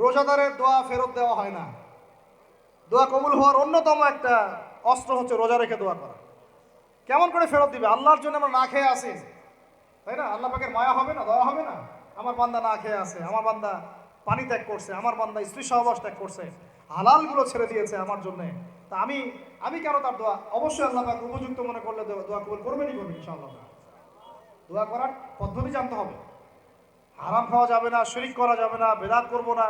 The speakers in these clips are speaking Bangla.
রোজাদারের দোয়া ফেরত দেওয়া হয় না। দোয়া কবুল হওয়ার অন্যতম একটা অস্ত্র হচ্ছে রোজা রেখে দোয়া করা। কেমন করে ফেরত দিবে? আল্লাহর জন্য আমরা না খেয়ে আসি তাই না? আল্লাহ পাকের মায়া হবে না? দয়া হবে না? আমার বান্দা না খেয়ে আছে, আমার বান্দা পানি ত্যাগ করছে, আমার বান্দা স্ত্রী সহবাস ত্যাগ করছে, হালালগুলো ছেড়ে দিয়েছে আমার জন্য। তা আমি আমি কেন তার দোয়া? অবশ্যই আল্লাহ পাক উপযুক্ত মনে করলে দোয়া কবুল করবেনই করবেন ইনশাআল্লাহ। দোয়া করার পদ্ধতি জানতে হবে। হারাম খাওয়া যাবে না, শরিক করা যাবে না, বেদাত করব না।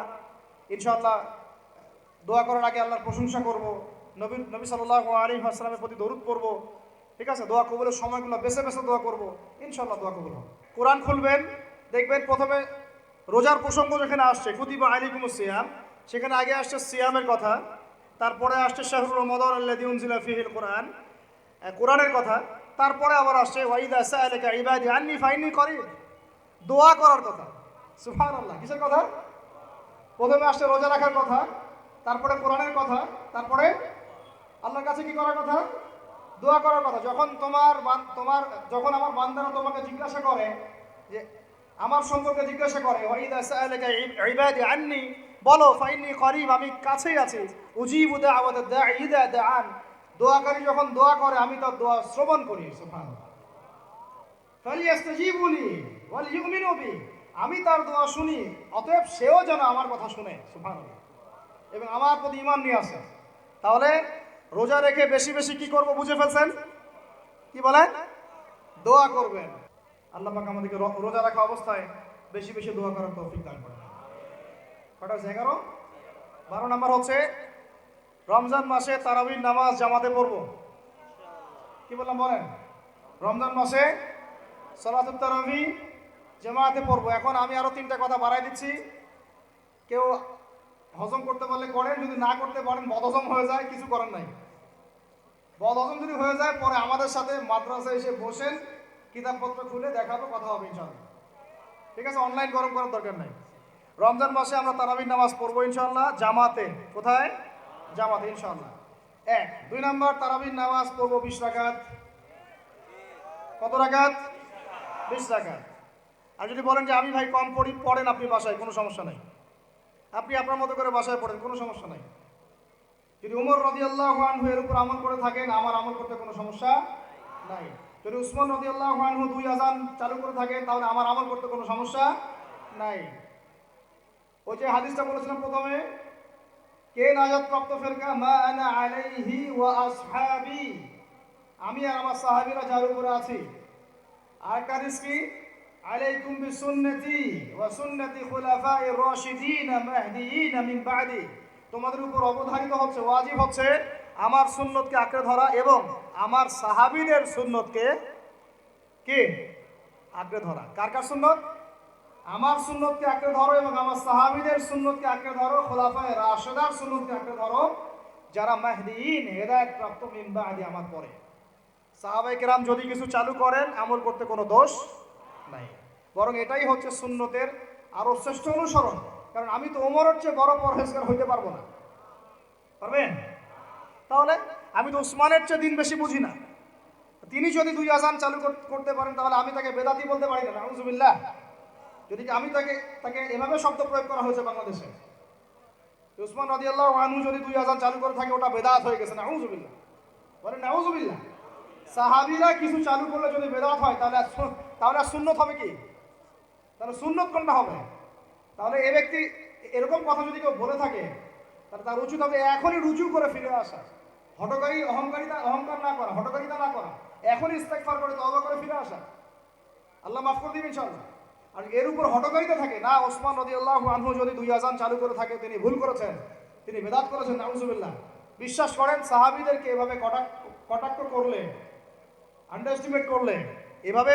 ইনশাআল্লাহ দোয়া করার আগে আল্লাহর প্রশংসা করব, নবী নবী সাল্লাহ আলী আসসালামের প্রতি দরুদ পড়ব। ঠিক আছে? দোয়া কবুলের সময়গুলো বেছে বেছে দোয়া করব। ইনশাআল্লাহ দোয়া কবুল কোরআন খুলবেন, দেখবেন প্রথমে রোজার প্রসঙ্গ যেখানে আসছে, কুতিবা আলিকুম সিয়াম। সেখানে আগে আসছে সিয়ামের কথা, তারপরে আসছে শাহরুর রমাদান আল্লাদি উনজিলা ফিহিল কোরআন কোরআনের কথা। তারপরে আবার আসছে ওয়াইদা সাআলাকা ইবাদি আন্নি ফাইনি করিব। দোয়া করার কথা। সুফান আল্লাহ কিসের কথা? প্রথমে আসছে রোজা রাখার কথা, তারপরে কোরআনের কথা, তারপরে আল্লাহর কাছে কি করার কথা? দোয়া করার কথা। যখন তোমার তোমার যখন আমার বান্দারা তোমাকে জিজ্ঞাসা করে যে, আমার সম্পর্কে জিজ্ঞাসা করে সাআলাকা বলো ফাইনি করিব, আমি কাছেই আছি। উজিবু দাঈ ইদা দাআন। দোয়াকারী যখন দোয়া করে, আমি তার দোয়া শ্রবণ করি, সুবহানাল্লাহ। ফালিয়াস্তাজিবুলি ওয়াল আমি তার দোয়া শুনি, অতএব সেও যেন আমার কথা শুনে, সুবহানাল্লাহ। এবং আমার প্রতি ইমান নিয়ে আসে। তাহলে রোজা রেখে বেশি বেশি কি করব বুঝে ফেলছেন? কি বলেন? দোয়া করবেন। আল্লাহ পাক আমাদেরকে রোজা রাখা অবস্থায় বেশি বেশি দোয়া করার তৌফিক দান করেন। কটা হচ্ছে এগারো? বারো নাম্বার হচ্ছে, রমজান মাসে তারাবির নামাজ জামাতে পড়ব। কি বললাম বলেন? রমজান মাসে সলাতুত তারাবি জামাতে পড়ব। এখন আমি আরও তিনটা কথা বাড়াই দিচ্ছি। কেউ হজম করতে পারলে করেন, যদি না করতে পারেন বদহজম হয়ে যায়, কিছু করার নাই। বদহজম যদি হয়ে যায়, পরে আমাদের সাথে মাদ্রাসায় এসে বসেন, কিতাবপত্র খুলে দেখাবো, কথা হবে ইনশাআল্লাহ। ঠিক আছে অনলাইন গরম করার দরকার নাই। রমজান মাসে আমরা তারাবির নামাজ পড়ব ইনশাল্লাহ জামাতে, কোথায়? জামাতে ইনশাল্লাহ এক, দুই নম্বর, তারাবির নামাজ পড়ব বিশ কত রাকাত? বিশ আর যদি বলেন যে আমি ভাই কম পড়ি, পড়েন আপনি বাসায়, কোনো সমস্যা নাই। আপনি আপনার মতো করে বাসায় পড়েন, কোনো সমস্যা নাই। যদি উমর রদি আল্লাহ এর উপর আমল করে থাকেন, আমার আমল করতে কোনো সমস্যা নাই। যদি উসমান রদি আল্লাহ আনহু দুই আজান চালু করে থাকেন, তাহলে আমার আমল করতে কোনো সমস্যা নাই। ওই যে হাদিসটা বলেছিলাম প্রথমে, কে নাজাত প্রাপ্ত ফেরকা? মা আনা আলাইহি ওয়া আসহাবি। আমি আর আমার সাহাবীরা যার উপরে আছি। আর কারিস কি? বিসুন্নতি ওয়া সুন্নতি খুলাফায়ে রাশিদিন মাহদিয়িন মিন বাদি। তোমাদের উপর অবধারিত হচ্ছে, ওয়াজিব হচ্ছে আমার সুন্নতকে আঁকড়ে ধরা এবং আমার সাহাবীদের সুন্নতকে কি? আঁকড়ে ধরা। কার কার সুন্নত? আমার সুন্নতকে আঁকড়ে ধরো এবং আমার সাহাবীদের সুন্নতকে আঁকড়ে ধরো, খোলাফায়ে রাশেদার সুন্নতকে আঁকড়ে ধরো, যারা মাহদিয়িন হেদায়েত প্রাপ্ত মিন বাদি আমার পরে। সাহাবাই কেরাম যদি কিছু চালু করেন, আমল করতে কোনো দোষ নাই। বরং এটাই হচ্ছে সুন্নতের আরও শ্রেষ্ঠ অনুসরণ। কারণ আমি তো ওমরের চেয়ে বড় পরহেজগার হইতে পারব না। পারবেন? তাহলে আমি তো উসমানের চেয়ে দিন বেশি বুঝি না। তিনি যদি দুই আজান চালু করতে পারেন, তাহলে আমি তাকে বেদাতি বলতে পারি না। আউজুবিল্লাহ যদি আমি তাকে তাকে এভাবে শব্দ প্রয়োগ করা হয়েছে বাংলাদেশে। উসমান রাজি আল্লাহ আনহু যদি দুই আজান চালু করে থাকে, ওটা বেদাত হয়ে গেছে। নাউজুবিল্লাহ। বলেন, নাউজুবিল্লাহ। সাহাবিরা কিছু চালু করলে যদি বেদাত হয়, তাহলে তাহলে আর সুন্নত হবে কি? তাহলে সুন্নত কোনটা হবে? তাহলে এ ব্যক্তি এরকম কথা যদি কেউ বলে থাকে, তাহলে তার উচিত হবে এখনই রুজু করে ফিরে আসা। হটকারী অহংকারিতা, অহংকার না করা হটকারিতা না করা। এখনই ইস্তেকফার করে, তওবা করে ফিরে আসা। আল্লাহ মাফ করে দিবেন ইনশাআল্লাহ। আর এর উপর হটকারিতা থাকে না, ওসমান নদী আল্লাহ আনহু যদি দুই আজান চালু করে থাকে, তিনি ভুল করেছেন, তিনি বেদাত করেছেন, নাউজুবিল্লাহ। বিশ্বাস করেন, সাহাবিদেরকে এভাবে কটাক্ষ কটাক্ষ করলে আন্ডারএস্টিমেট করলে, এভাবে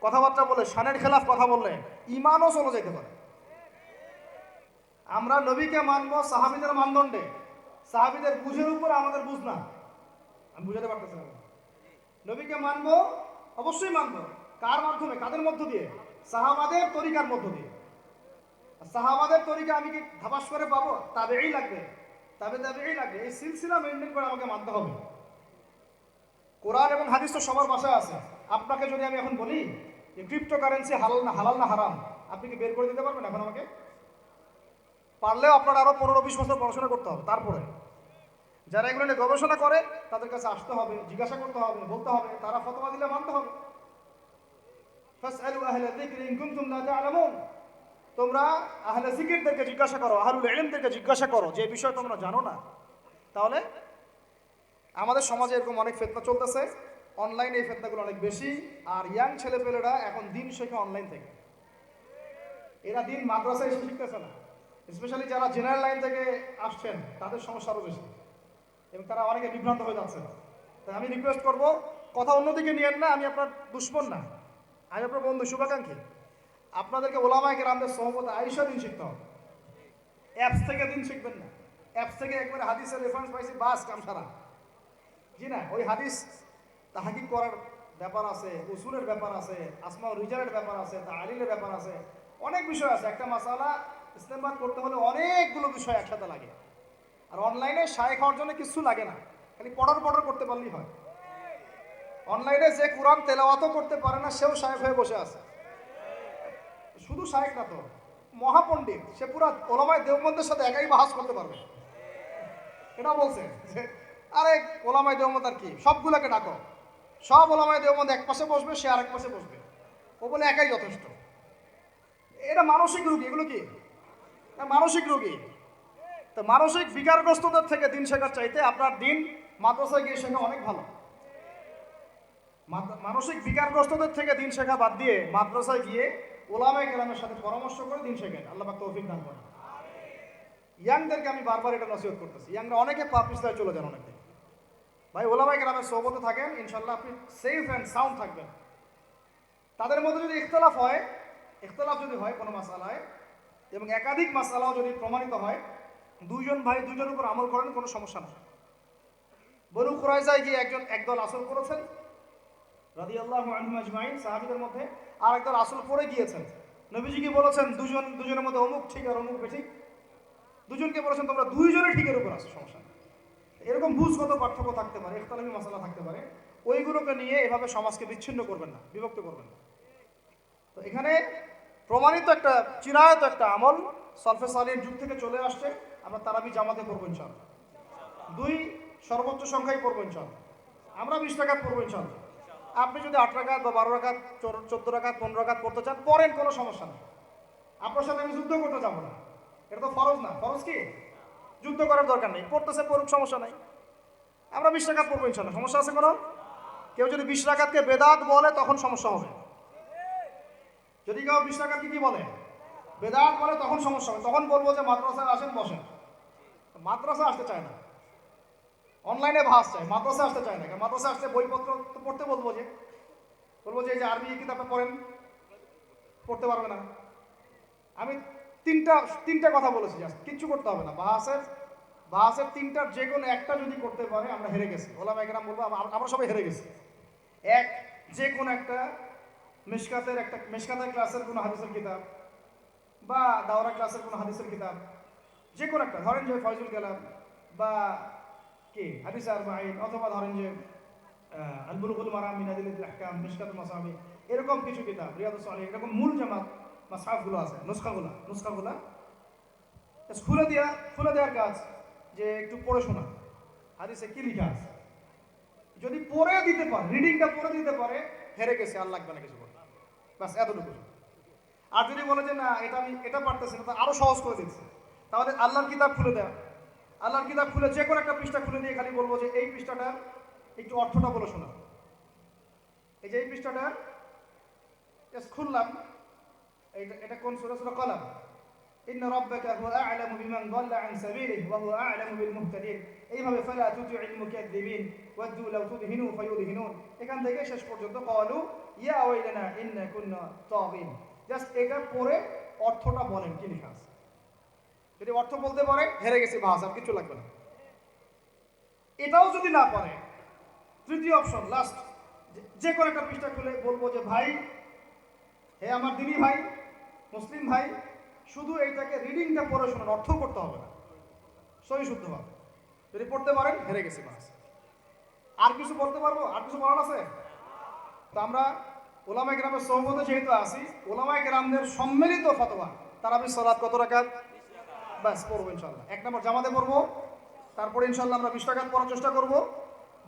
কথাবার্তা বলে, শানের খেলাফ কথা বললে ইমানও চলে যেতে পারে। আমরা নবীকে মানবো, সাহাবিদের মানদণ্ডে। সাহাবিদের বুঝের উপর আমাদের বুঝ না। আমি বুঝাতে পারতেছি না। নবীকে মানবো, অবশ্যই মানবো। কার মাধ্যমে? কাদের মধ্য দিয়ে? সাহাবাদের তরিকার মধ্য দিয়ে। সাহাবাদের তরিকা আমি কি ধাপাস করে পাবো? তাবেই লাগবে। তাবে তাবেই লাগবে। এই সিলসিলা মেনটেন করে আমাকে মানতে হবে। কোরআন এবং হাদিস তো সবার বাসায় আছে। আপনাকে যদি আমি এখন বলি যে ক্রিপ্টো কারেন্সি হালাল না হালাল না হারাম, আপনি কি বের করে দিতে পারবেন এখন আমাকে? পারলেও আপনার আরও পনেরো বিশ বছর পড়াশোনা করতে হবে, তারপরে। যারা এগুলো নিয়ে গবেষণা করে, তাদের কাছে আসতে হবে, জিজ্ঞাসা করতে হবে, বলতে হবে, তারা ফতোয়া দিলে মানতে হবে। তোমরা আহলে জিকিরদেরকে জিজ্ঞাসা করো, আহলুল ইলমদেরকে জিজ্ঞাসা করো, যে বিষয় তোমরা জানো না, তাহলে আমাদের সমাজে এরকম অনেক ফেতনা চলতেছে। অনলাইনে এই ফেতনাগুলো অনেক বেশি, আর ইয়াং ছেলেপেলেরা এখন দিন শেখে অনলাইন থেকে। এরা দিন মাদ্রাসায় এসে শিখতেছে না। স্পেশালি যারা জেনারেল লাইন থেকে আসছেন, তাদের সমস্যা আরও বেশি। এবং তারা অনেকে বিভ্রান্ত হয়ে যাচ্ছে তাই আমি রিকোয়েস্ট করব, কথা অন্যদিকে নিয়েন না, আমি আপনার দুশ্মন না। আমি আপনার বন্ধু, শুভাকাঙ্ক্ষী। আপনাদেরকে ওলামায় আমাদের সহমত আইসা দিন শিখতে হবে। অ্যাপস থেকে দিন শিখবেন না। অ্যাপস থেকে একবারে হাদিসের রেফারেন্স পাইছি, বাস কাম সারা। জি না, ওই হাদিস তাহাকিক করার ব্যাপার আছে, উসুলের ব্যাপার আছে, আসমা রিজালের ব্যাপার আছে তালিলের ব্যাপার আছে, অনেক বিষয় আছে। একটা মাসালা ইসলামবাদ করতে হলে অনেকগুলো বিষয় একসাথে লাগে। আর অনলাইনে শায়েক হওয়ার জন্য কিছু লাগে না, খালি পড়ার পড়ার করতে পারলেই হয়। অনলাইনে যে কোরআন তেলাওয়াতও করতে পারে না, সেও শায়েক হয়ে বসে আছে। শুধু শায়েক না তো, মহাপণ্ডিত, সে পুরা ওলামায় দেববন্ধের সাথে একাই বাহাস করতে পারবে। এটা বলছে আরে ওলামায় দেবমত আর কি, সবগুলোকে ডাকো। সব ওলামায় দেবমত এক পাশে বসবে, সে আরেক পাশে বসবে। ও বলে একাই যথেষ্ট। এটা মানসিক রোগী, এগুলো কি? মানসিক রোগী। তো মানসিক বিকারগ্রস্তদের থেকে দিন শেখার চাইতে আপনার দিন মাদ্রাসায় গিয়ে শেখা অনেক ভালো। মানসিক বিকারগ্রস্তদের থেকে দিন শেখা বাদ দিয়ে মাদ্রাসায় গিয়ে ওলামায় কেরামের সাথে পরামর্শ করে দিন শেখেন। আল্লাহ তৌফিক দান করেন। ইয়াংদেরকে আমি বারবার এটা নসিহত করতেছি। ইয়াংরা অনেকে পাপিস্তায় চলে যান অনেকে ভাই ওলামাই গ্রামের সৌবতে থাকেন ইনশাল্লাহ আপনি সেফ অ্যান্ড সাউন্ড থাকবেন। তাদের মধ্যে যদি ইখতলাফ হয়, ইখতলাফ যদি হয় কোনো মাসালায়, এবং একাধিক মাসালাও যদি প্রমাণিত হয়, দুইজন ভাই দুইজনের উপর আমল করেন, কোনো সমস্যা নেই। বনু কুরাইজায় গিয়ে একজন একদল আসল করেছেন রাদি আল্লাহ আজমাইন, সাহাবিদের মধ্যে আর একদল আসল পড়ে গিয়েছেন। নবীজিকে বলেছেন দুজন দুজনের মধ্যে অমুক ঠিক আর অমুক বেঠিক। দুজনকে বলেছেন, তোমরা দুইজনের ঠিকের উপর আসো, সমস্যা। এরকম বুঝগত পার্থক্য থাকতে পারে একতলামি মশলা থাকতে পারে, ওইগুলোকে নিয়ে এভাবে সমাজকে বিচ্ছিন্ন করবেন না, বিভক্ত করবেন না। তো এখানে প্রমাণিত একটা, চিরায়ত একটা আমল সলফে সালির যুগ থেকে চলে আসছে, আমরা তারাবি জামাতে পড়ব ইনশাল্লাহ দুই, সর্বোচ্চ সংখ্যায় পড়ব ইনশাল্লাহ আমরা বিশ টাকা পড়ব ইনশাল্লাহ আপনি যদি আট রাকাত বা বারো রাকাত চোদ্দ রাকাত, পনেরো রাকাত পড়তে চান পরেন কোনো সমস্যা নেই। আপনার সাথে আমি যুদ্ধ করতে যাব না। এটা তো ফরজ না। ফরজ কি? যুদ্ধ করার দরকার নেই। পড়তেছে পড়ুক, সমস্যা নাই। আমরা বিশ টাকা পড়ব ইনশাল্লাহ সমস্যা আছে কোনো? কেউ যদি বিশ টাকাতকে বেদাত বলে, তখন সমস্যা হবে। যদি কেউ বিশ টাকাতকে কি বলে? বেদাত বলে, তখন সমস্যা হবে। তখন বলব যে, মাদ্রাসায় আসেন, বসেন। মাদ্রাসা আসতে চায় না। অনলাইনে ভাস চায়। মাদ্রাসা আসতে চায় না। মাদ্রাসা আসতে বইপত্র তো পড়তে বলব যে। বলব যে, এই যে আরবি কিতাবটা পড়েন। পড়তে পারবে না। আমি তিনটা তিনটা কথা বলেছি জাস্ট কিচ্ছু করতে হবে না। বাহাসের বাহাসের তিনটার যে কোনো একটা যদি করতে পারে, আমরা হেরে গেছি। ওলাম একরাম বলব আম- আমরা সবাই হেরে গেছি। এক, যে কোনো একটা মেশকাতের একটা, মেশকাতের ক্লাসের কোনো হাদিসের কিতাব বা দাওরা ক্লাসের কোনো হাদিসের কিতাব, যে কোনো একটা, ধরেন যে ফয়জুল কালাম বা কি, হাদিস আর আইন অথবা ধরেন যে আলবুলগুল মারাম, মিনাদিল আহকাম মিশকাত মাসামি এরকম কিছু কিতাব সালিহ এরকম মূল জামাত মাসাফগুলো আছে, নুসখাগুলা নুসখাগুলা। খুলে দেওয়া খুলে দেওয়ার কাজ যে একটু পড়ে শোনা। হাদিসে কি লিখা আছে? যদি পড়ে দিতে পারে রিডিংটা পড়ে দিতে পারে, হেরে গেছে, আর লাগবে না কিছু করে বাস এতটুকু। আর যদি বলে যে না, এটা আমি, এটা পারতেছি না আরও সহজ করে দিচ্ছে। তাহলে আল্লাহর কিতাব খুলে দেওয়া আল্লাহর কিতাব খুলে যে কোনো একটা পৃষ্ঠা খুলে দিয়ে খালি বলব যে, এই পৃষ্ঠাটার একটু অর্থটা বলে শোনা। এই যে এই পৃষ্ঠাটার খুললাম। এটা কোন সূরা? সূরা কলাম। ইন্না রাব্বাকা হুয়া আ'লামু বিমান দাল্লা আন সাবিলিহি ওয়া হুয়া আ'লামু বিল মুহতাদিন। এইভাবে, ফালা তুতি'ল মুকাদ্দিবিন ওয়াদ্দু লাউ তুদহিনু ফায়ুদহিনুন এখান থেকে শেষ পর্যন্ত ক্বালু ইয়া ওয়াইলানা ইন্না কুন্না তাগিন। জাস্ট এটা পড়ে অর্থটা বলেন, কি লেখা আছে? যদি অর্থ বলতে পারে, হেরে গেছি বাস আর কিছু লাগবে না। এটাও যদি না পারে, তৃতীয় অপশন লাস্ট যে কোনো একটা পৃষ্ঠা খুলে বলব যে, ভাই, হে আমার দিনী ভাই মুসলিম ভাই, শুধু এইটাকে রিডিংটা পড়ে শোনার অর্থ করতে হবে না। সই শুদ্ধভাবে যদি পড়তে পারেন, হেরে গেছি বাস। আর কিছু বলতে পারব? আর কিছু বলার আছে? তো আমরা ওলামাই গ্রামের সহমতে যেহেতু আছি ওলামাই গ্রামদের সম্মিলিত ফতোয়া তারা আমি সলাৎ কত রাখাত ব্যাস, পড়ব ইনশাল্লাহ এক নম্বর জামাতে পড়ব, তারপরে ইনশাল্লাহ আমরা বিশ টাকা পড়ার চেষ্টা করব।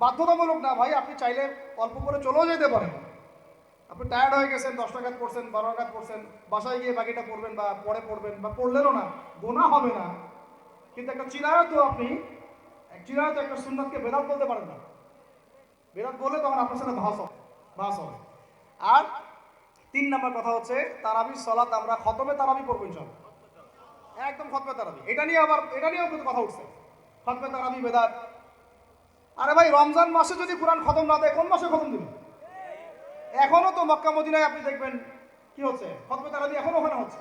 বাধ্যতামূলক না ভাই, আপনি চাইলে অল্প করে চলেও যেতে পারেন। আপনি টায়ার্ড হয়ে গেছেন দশ টাকা পড়ছেন বারো টাকা পড়ছেন, বাসায় গিয়ে বাকিটা পড়বেন বা পরে পড়বেন বা পড়লেনও না, গোনা হবে না। কিন্তু একটা চিরায়ত আপনি চিরায়ত একটা সুন্নাতকে বেদাত বলতে পারেন না। বেদাত বললে তখন আপনার সাথে ভাস হবে ভাস হবে। আর তিন নম্বর কথা হচ্ছে, তারাবি, সলাত আমরা খতমে তারাবি পড়ব ইনশাল্লাহ একদম খতমে তারাবি। এটা নিয়ে আবার, এটা নিয়েও কিন্তু কথা উঠছে। খতমে তারাবি, বেদাত। আরে ভাই, রমজান মাসে যদি কোরআন খতম না দেয়, কোন মাসে খতম দিবে? এখনও তো মক্কা মদিনায় আপনি দেখবেন কি হচ্ছে? খতমে তারাবি এখনও ওখানে হচ্ছে।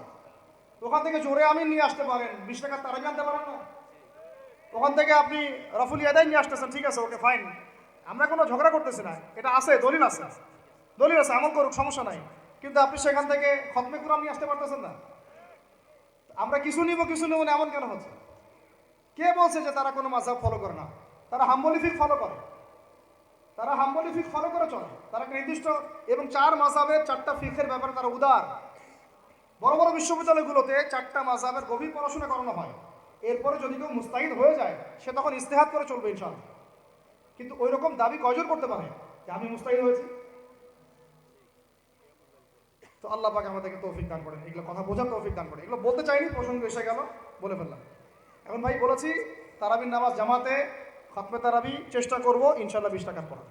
ওখান থেকে জোরে আমিন নিয়ে আসতে পারেন। বিশ টাকার তারাবি আনতে পারেন না। ওখান থেকে আপনি রফুল ইয়াদাই নিয়ে আসতেছেন, ঠিক আছে, ওকে ফাইন আমরা কোনো ঝগড়া করতেছি না। এটা আছে, দলিল আছে। দলিল আছে, আমল করুক, সমস্যা নাই। কিন্তু আপনি সেখান থেকে খতমে কোরআন নিয়ে আসতে পারতেছেন না। আমরা কিছু নিব, কিছু নেব না, এমন কেন হচ্ছে? কে বলছে যে তারা কোনো মাঝাব ফলো করে না? তারা হাম্বলি ফিক ফলো করে। তারা হাম্বলি ফিক ফলো করে চলে। তারা একটা নির্দিষ্ট এবং চার মাসাবের চারটা ফিকের ব্যাপারে তারা উদার। বড় বড় বিশ্ববিদ্যালয়গুলোতে চারটা মাসাবের গভীর পড়াশোনা করানো হয়। এরপরে যদি কেউ মুস্তাহিদ হয়ে যায়, সে তখন ইস্তেহাত করে চলবে ইনশাল্লাহ কিন্তু ওই রকম দাবি কয়জন করতে পারে যে আমি মুস্তাহিদ হয়েছি? তো আল্লাহ পাক আমাদেরকে তৌফিক দান করেন। এগুলো কথা বোঝার তৌফিক দান করেন। এগুলো বলতে চাইনি, প্রসঙ্গ এসে গেল, বলে ফেললাম। এখন ভাই বলেছি, তারাবির নামাজ জামাতে খতমে তারাবি চেষ্টা করব ইনশাল্লাহ বিশ টাকার পড়া